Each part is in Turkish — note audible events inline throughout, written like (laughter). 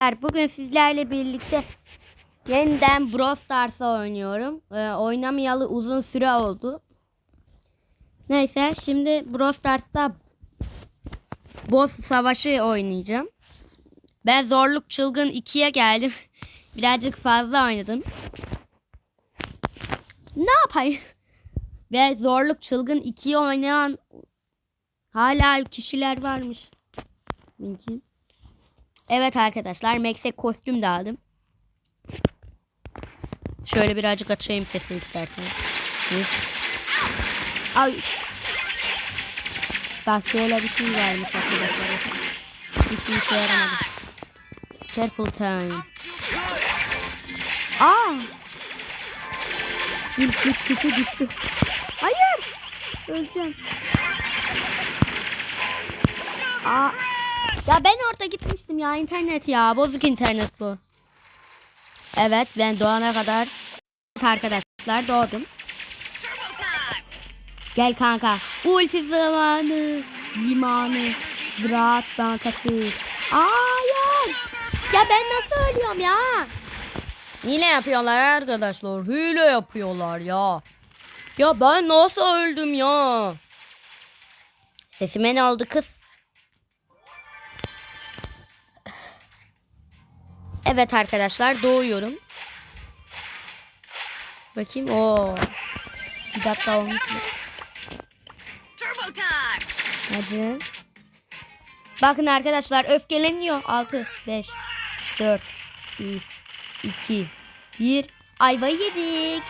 Bugün sizlerle birlikte yeniden Brawl Stars'a oynuyorum. Ee, oynamayalı uzun süre oldu. Neyse şimdi Brawl Stars'ta boss savaşı oynayacağım. Ben zorluk çılgın 2'ye geldim. (laughs) Birazcık fazla oynadım. Ne yapayım? (laughs) Ve zorluk çılgın 2'yi oynayan hala kişiler varmış. Mümkün. Evet arkadaşlar Max'e kostüm de aldım. Şöyle birazcık açayım sesini istersen. Ay. Bak şöyle bir şey vermiş arkadaşlar. Hiçbir işe yaramadı. Purple time. Aa. İlk güç gücü düştü. Hayır. Öleceğim. Aa. Ya ben orada gitmiştim ya internet ya. Bozuk internet bu. Evet ben doğana kadar arkadaşlar doğdum. Gel kanka. Ulti zamanı. Limanı. Ziraat bankası. Hayır. Ya ben nasıl ölüyorum ya? Hile yapıyorlar arkadaşlar. Hile yapıyorlar ya. Ya ben nasıl öldüm ya? Sesime ne oldu kız? Evet arkadaşlar doğuyorum. Bakayım. Oo. Bir dakika olmuş mu? Hadi. Bakın arkadaşlar öfkeleniyor. 6, 5, 4, 3, 2, 1. Ayvayı yedik.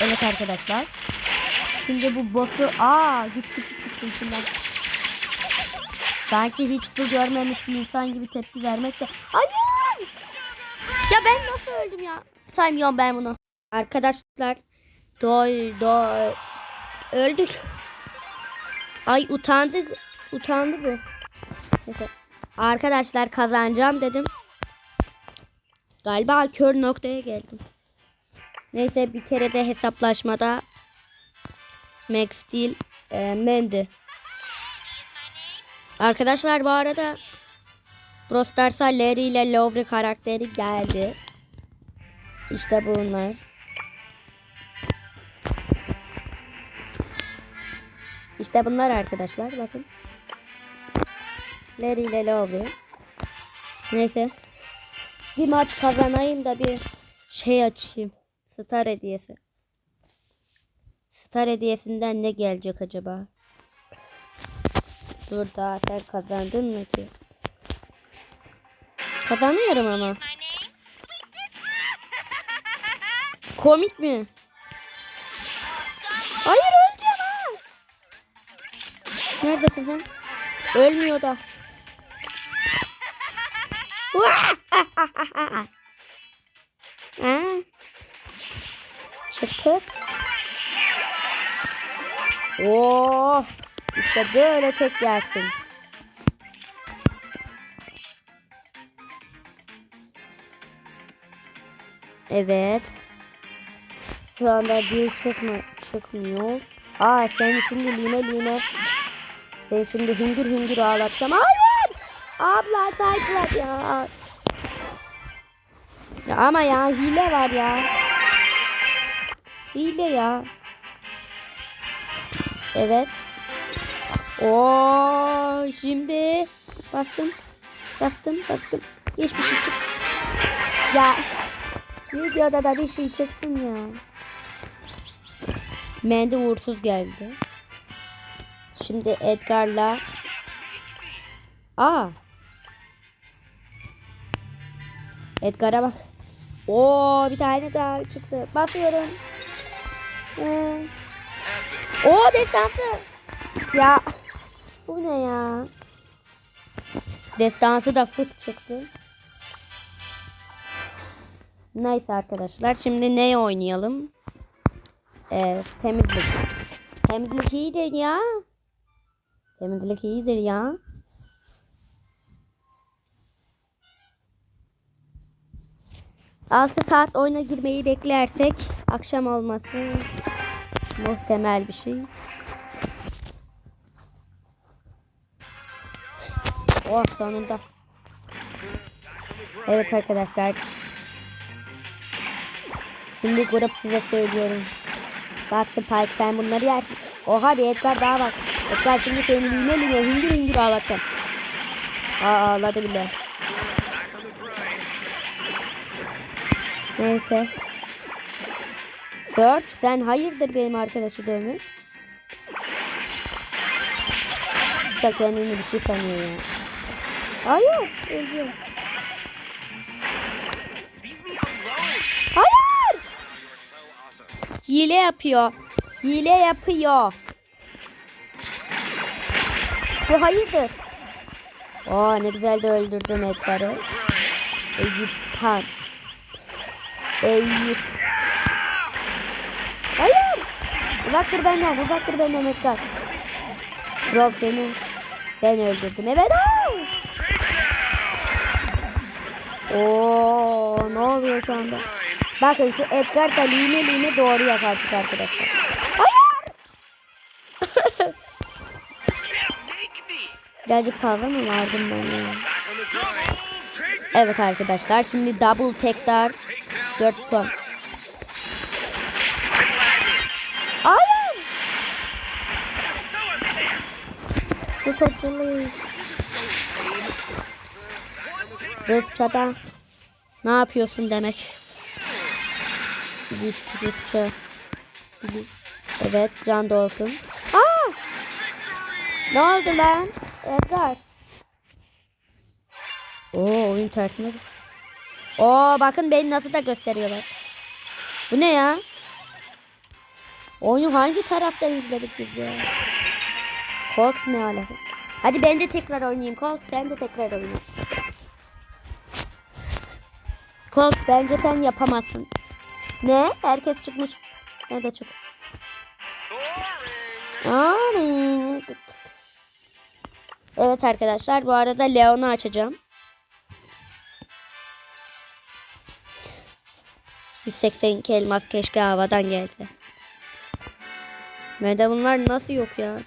Evet arkadaşlar. Şimdi bu boss'u aa güç güçlü çıktı içinden. Sanki hiç bu görmemiş bir insan gibi tepki vermekse. Hayır! Ya ben nasıl öldüm ya? Saymıyorum ben bunu. Arkadaşlar doy doy öldük. Ay utandık. Utandı bu. Arkadaşlar kazanacağım dedim. Galiba kör noktaya geldim. Neyse bir kere de hesaplaşmada Max değil e, Mandy. Arkadaşlar bu arada Brawl Stars'a Larry ile Lovely karakteri geldi. İşte bunlar. İşte bunlar arkadaşlar bakın. Larry ile Lovely. Neyse. Bir maç kazanayım da bir şey açayım. Star hediyesi. Star hediyesinden ne gelecek acaba? Dur daha sen kazandın mı ki? Kazanıyorum ama. Komik mi? Hayır öleceğim ha. Neredesin sen? Ölmüyor da. (laughs) Ha? Çıktı. İşte böyle tek yersin. Evet. Şu anda bir çıkma, çıkmıyor. Aa sen şimdi line line. Sen şimdi hüngür hüngür ağlatacağım. Hayır! Abla saydılar ya. Ya ama ya hile var ya. Hile ya. Evet. Oo şimdi bastım. Bastım bastım. Hiçbir şey çık. Ya videoda da bir şey çıksın ya. Mendi uğursuz geldi. Şimdi Edgar'la Aa. Edgar'a bak. Oo bir tane daha çıktı. Basıyorum. Ee. Oo destansı. Ya bu ne ya? Destansı da fıs çıktı. Neyse arkadaşlar şimdi ne oynayalım? Ee, temizlik. Temizlik iyidir ya. Temizlik iyidir ya. Altı saat oyuna girmeyi beklersek akşam olması muhtemel bir şey. Oh sonunda. Evet arkadaşlar. Şimdi grup size söylüyorum. Bak Spike sen bunları yersin. Oha bir Edgar daha var. Edgar şimdi seni lüne lüne hüngür hüngür ağlatacağım. Aa ağladı bile. Neyse. Search sen hayırdır benim arkadaşı dövmüş. Da kendini bir şey sanıyor ya. Hayır. Öldüm. Hayır. Hile yapıyor. Hile yapıyor. Bu hayırdır? Oo ne güzel de öldürdüm Edgar'ı. Eyüp Tan. Eyüp. Hayır. Uzak dur benden. Uzak dur benden Edgar. Rob seni ben öldürdüm. Evet. ay! Oo ne oluyor şu anda? Bakın şu Edgar da lime lime doğru artık arkadaşlar. Hayır. (laughs) Birazcık fazla mı vardım ben ya? Evet arkadaşlar şimdi double tekrar 4 puan. Hayır. Bu kurtuluş. Rıfça'da ne yapıyorsun demek. Rıf- Rıfça. Evet can dolsun. Aa! Ne oldu lan? Edgar. Oo oyun tersine. Oo bakın beni nasıl da gösteriyorlar. Bu ne ya? Oyunu hangi taraftan izledik biz ya? Colt ne alaka? Hadi ben de tekrar oynayayım. Colt sen de tekrar oyna. Colt bence sen yapamazsın. Ne? Herkes çıkmış. Ne de çık. Boring. Evet arkadaşlar bu arada Leon'u açacağım. 182 elmas keşke havadan gelse. Ve de bunlar nasıl yok ya?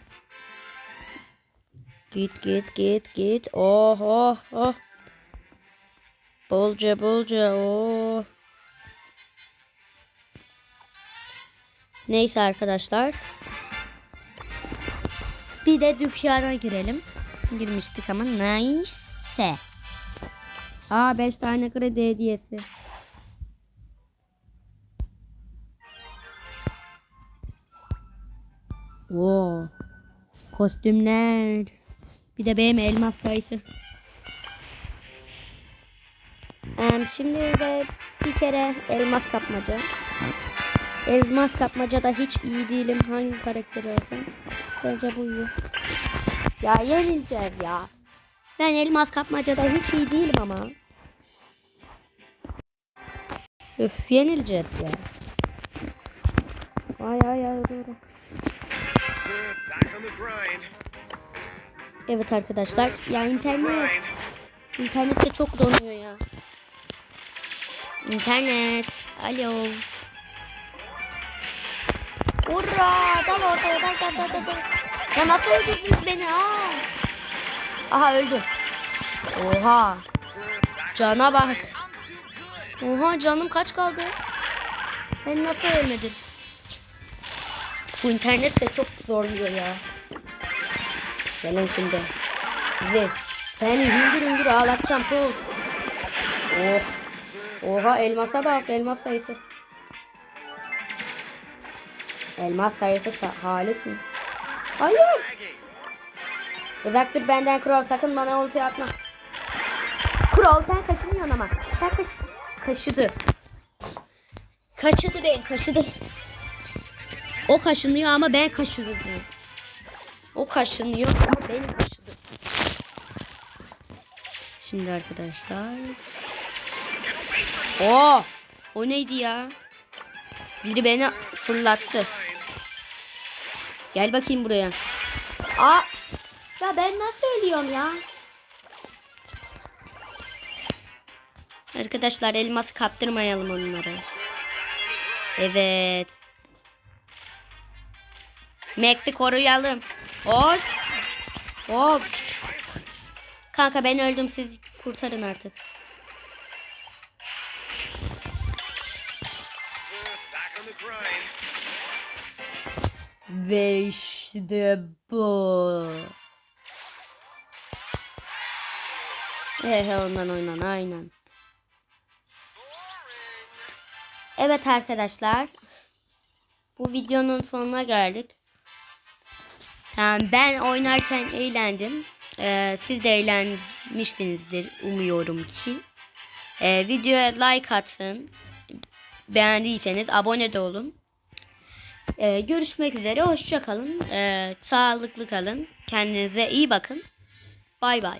Git git git git. Oh oh oh. Bolca bolca oh. Neyse arkadaşlar. Bir de dükkana girelim. Girmiştik ama neyse. Aa 5 tane kredi hediyesi. Oo. Kostümler. Bir de benim elmas sayısı. Em, şimdi de bir kere elmas kapmaca. Elmas kapmaca da hiç iyi değilim. Hangi karakteri alsam? Bence bu iyi. Ya yenileceğiz ya. Ben elmas kapmacada hiç iyi değilim ama. Öf yenileceğiz ya. Ay ay ay grind. Evet arkadaşlar. Ya internet. İnternette çok donuyor ya. İnternet. Alo. Hurra! Dal ortaya dal dal dal dal. Ya nasıl öldürdünüz beni ha? Aha öldü. Oha. Cana bak. Oha canım kaç kaldı? Ben nasıl ölmedim? Bu internet de çok zorluyor ya. Gelin şimdi. Sizi. Seni hüngür hüngür ağlatacağım. Oh. Oha elmasa bak elmas sayısı. Elmas sayısı sa? Hayır. Uzak dur benden Crow sakın bana ulti atma. Crow sen kaşınıyorsun ama. Sen kaş kaşıdı. Kaşıdı ben kaşıdı. O kaşınıyor ama ben kaşınıyorum. O kaşınıyor ama benim kaşıdı. Şimdi arkadaşlar. Oo! O neydi ya? Biri beni fırlattı. Gel bakayım buraya. Aa! Ya ben nasıl ölüyorum ya? Arkadaşlar elması kaptırmayalım onlara. Evet. Max'i koruyalım. Hoş. Hop. Kanka ben öldüm siz kurtarın artık. Ve işte bu. Ehe ondan oynan aynen. Evet arkadaşlar. Bu videonun sonuna geldik. Yani ben oynarken eğlendim. Ee, siz de eğlenmişsinizdir umuyorum ki. Ee, videoya like atın. Beğendiyseniz abone de olun. Ee, görüşmek üzere. Hoşça kalın. Ee, sağlıklı kalın. Kendinize iyi bakın. Bay bay.